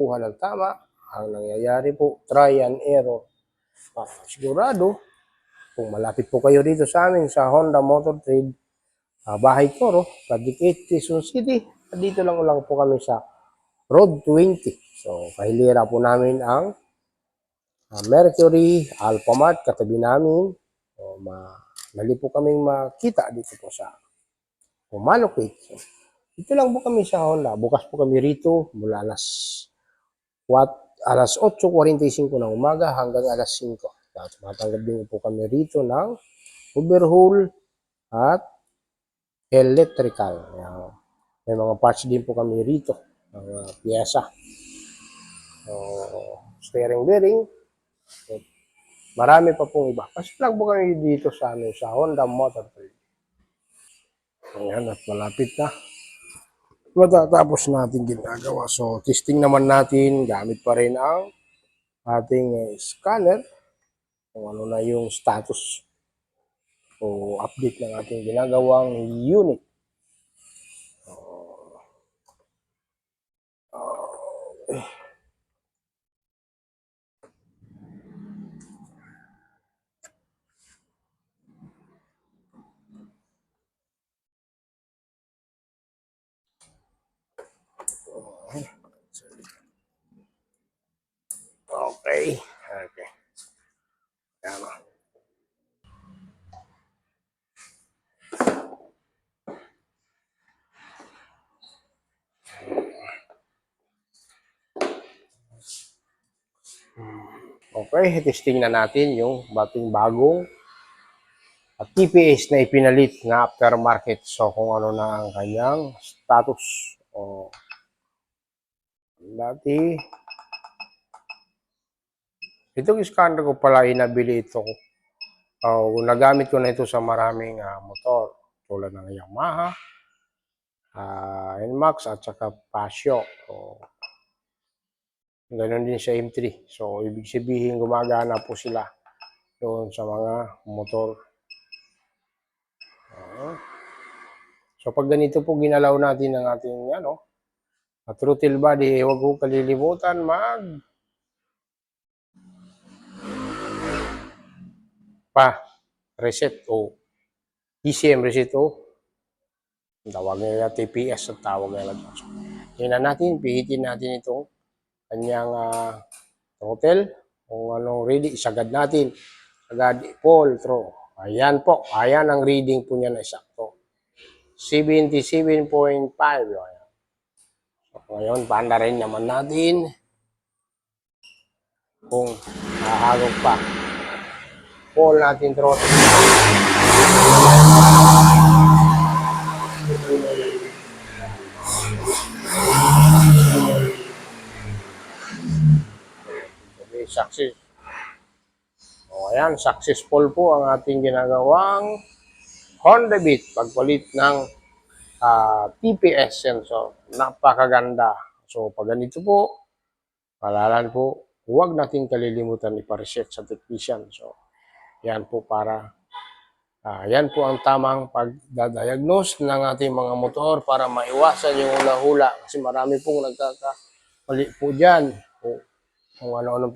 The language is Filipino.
kuha ng tama. Ang nangyayari po, try and error. Ah, sigurado, kung malapit po kayo dito sa amin sa Honda Motor Trade, ah, Bahay Toro, Cadiz, Quezon City, dito lang lang po kami sa Road 20. So, kahilira po namin ang ah, Mercury, Alphamart, katabi namin. So, ma dali po kaming makita dito po sa Pumalocate. So, dito lang po kami sa Honda. Bukas po kami rito mula alas what, alas 8.45 ng umaga hanggang alas 5. Tapos matanggap din po kami rito ng overhaul at electrical. Yan. May mga parts din po kami rito mga piyesa. So, steering bearing. So, marami pa pong iba. Kasi lang po kami dito sa, ano, sa Honda Motor Trade. Ayan, at malapit na. Matatapos natin ginagawa. So, testing naman natin. Gamit pa rin ang ating eh, scanner. Kung ano na yung status o update ng ating ginagawang unit. Okay. Okay. Tama. Okay, testing na natin yung bating bagong at TPS na ipinalit na aftermarket. So, kung ano na ang kanyang status. O, dati, itong scanner ko pala, inabili ito. Uh, nagamit ko na ito sa maraming ah, motor. Tulad ng Yamaha, ah, NMAX, at saka Pasio. So, Ganon din sa M3. So, ibig sabihin, gumagana po sila doon sa mga motor. Ah. So, pag ganito po ginalaw natin ang ating, ano, throttle body, huwag ko kalilimutan mag pa reset o ECM reset o tawag nila TPS at tawag nila. So, tingnan natin, pihitin natin itong kanyang ah, throttle. Kung anong reading, isagad natin. Sagad, pull through. Ayan po. Ayan ang reading po niya na isakto. 77.5. Ayan. So, ngayon, panda rin naman natin kung hahagog pa. Pull natin throttle. Okay, success. O, ayan, successful po ang ating ginagawang Honda Beat pagpalit ng ah, TPS sensor. Napakaganda. So, pag ganito po, palalan po, huwag natin kalilimutan ipareset sa technician. So, yan po para ah, yan po ang tamang pagdadiagnose ng ating mga motor para maiwasan yung hula-hula. Kasi marami pong nagkakamali po dyan. O, kung ano-anong